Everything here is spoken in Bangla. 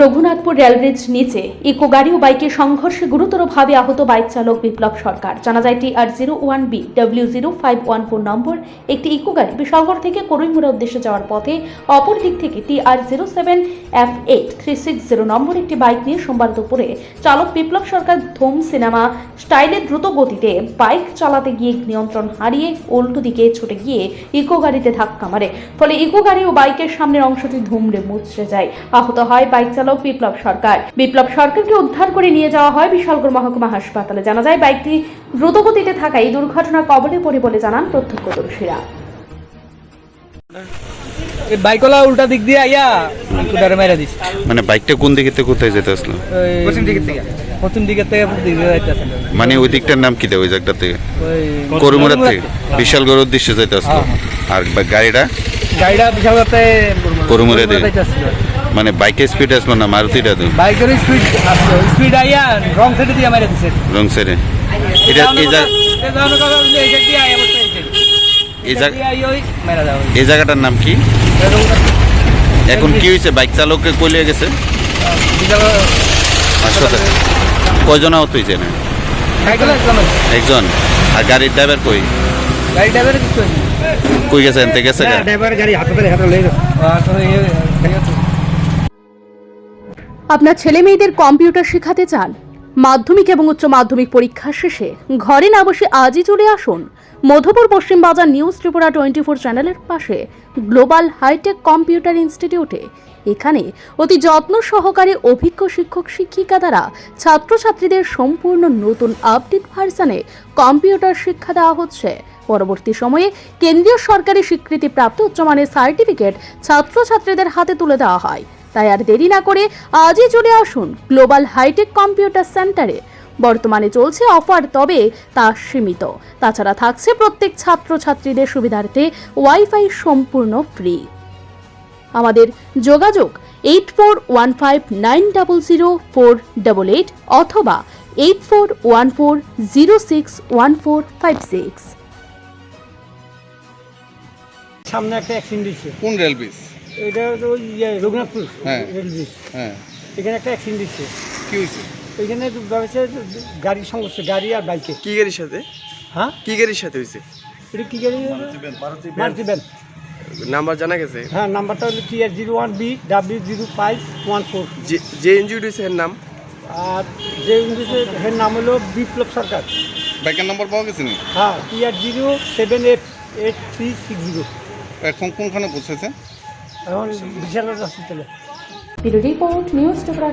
রঘুনাথপুর রেলব্রিজ নিচে ইকো গাড়ি ও বাইকের সংঘর্ষে গুরুতরভাবে আহত বাইক চালক বিপ্লব সরকার। জানা যায় R zero one B, W zero five one four নম্বর একটি ইকো গাড়ি বিশালগড় থেকে করইমুড়া উদ্দেশ্যে যাওয়ার পথে অপর দিক থেকে T R zero seven F eight three six zero নম্বর একটি বাইক নিয়ে সোমবার দুপুরে চালক বিপ্লব সরকার ধুম সিনেমা স্টাইলে দ্রুত গতিতে বাইক চালাতে গিয়ে নিয়ন্ত্রণ হারিয়ে উল্টো দিকে ছুটে গিয়ে ইকো গাড়িতে ধাক্কা মারে। ফলে ইকো গাড়ি ও বাইকের সামনের অংশটি ধুমড়ে মুচড়ে যায়। আহত হয় বাইক চালক বিপ্লব সরকার। বিপ্লব সরকারকে উদ্ধার করে নিয়ে যাওয়া হয় বিশালগড় মহকুমা হাসপাতালে। জানা যায় বাইকটি দ্রুতগতিতে থাকায় দুর্ঘটনার কবলে পড়ে বলে জানান প্রত্যক্ষদর্শীরা। এই বাইকওয়ালা উল্টা দিক দিয়ে আইয়া মেরে দিস মানে বাইকটা কোন দিকে থেকে কোথায় যেতে আসলো? পশ্চিম থেকে। পশ্চিম থেকে দিকে মানে ওই দিকটার নাম কি দেয় ওই জায়গাটা থেকে? ওই করুমুড়ার থেকে। বিশালগড় উদ্দেশ্যে যেতে আসলো। আর বা- গাড়িটা? গাড়িটা বিশাল করতে করুমুড়া দিয়ে? যাইতেছিল মানে বাইকের স্পিড আসলো না মারুতিটা তো? বাইকের স্পিড আসলো। স্পিড আইয়া রং সাইডে দিয়ে মেরে দিছে। রং সাইডে এটা এই জায়গা এই জায়গা এই জায়গাটার নাম কি? এখন কি হয়েছে? বাইক চালককে কলিয়ে গেছে? হাসপাতালে। কয়জন আহত হয়েছে না একজন আর গাড়ির ড্রাইভার কই? গাড়ি ড্রাইভার কিছু কই গেছে? এনতে গেছে গা? আর তো ইয়ে, ঠিক আছে। আপনার ছেলে মেয়েদের কম্পিউটার শেখাতে চান? মাধ্যমিক এবং উচ্চ মাধ্যমিক পরীক্ষা শেষে ঘরে না বসে আজই চলে আসুন মধুপুর পশ্চিম বাজার নিউজ ত্রিপুরা টোয়েন্টি ফোর চ্যানেলের পাশে গ্লোবাল হাইটেক কম্পিউটার ইনস্টিটিউটে। এখানে অতি যত্ন সহকারে অভিজ্ঞ শিক্ষক শিক্ষিকা দ্বারা ছাত্রছাত্রীদের সম্পূর্ণ নতুন আপডেট ভার্সানে কম্পিউটার শিক্ষা দেওয়া হচ্ছে। পরবর্তী সময়ে কেন্দ্রীয় সরকারি স্বীকৃতিপ্রাপ্ত উচ্চমানের সার্টিফিকেট ছাত্রছাত্রীদের হাতে তুলে দেওয়া হয়। তাই আর দেরি না করে আজই চলে আসুন গ্লোবাল হাইটেক কম্পিউটার সেন্টারে বর্তমানে চলছে অফার তবে তা সীমিত। তাছাড়া থাকছে প্রত্যেক ছাত্রছাত্রীদের সুবিধার্থে ওয়াইফাই সম্পূর্ণ ফ্রি আমাদের যোগাযোগ eight four one five nine double zero four double eight অথবা eight four one four zero six one four five six সামনে একটা অ্যাক্সিডেন্ট দিচ্ছে কোন রেল ব্রিজ এটা তো ওই ইয়ে রঘুনাথপুর। হ্যাঁ। হ্যাঁ। এখানে একটা অ্যাক্সিডেন্ট দিচ্ছে কি হয়েছে? ওইখানে ভাবছে গাড়ির সংঘর্ষ গাড়ি আর বাইকে। কি গাড়ির সাথে? হ্যাঁ? কি গাড়ির সাথে হয়েছে? এটা কি গাড়ি? মারুতি ভ্যান নাম্বার জানা গেছে? হ্যাঁ নাম্বারটা হলো T R zero one B W zero five one four যে ইনজুরি হয়েছে এর নাম? আর যে ইংলিশে এর নাম হলো বিপ্লব সরকার। বাইকের নম্বর পাওয়া গেছে হ্যাঁ T R zero seven eight eight three six zero এখন কোনখানে পৌঁছেছে? এখন বিশাল হসপিটালে রিপোর্ট নিউজ টুকরা।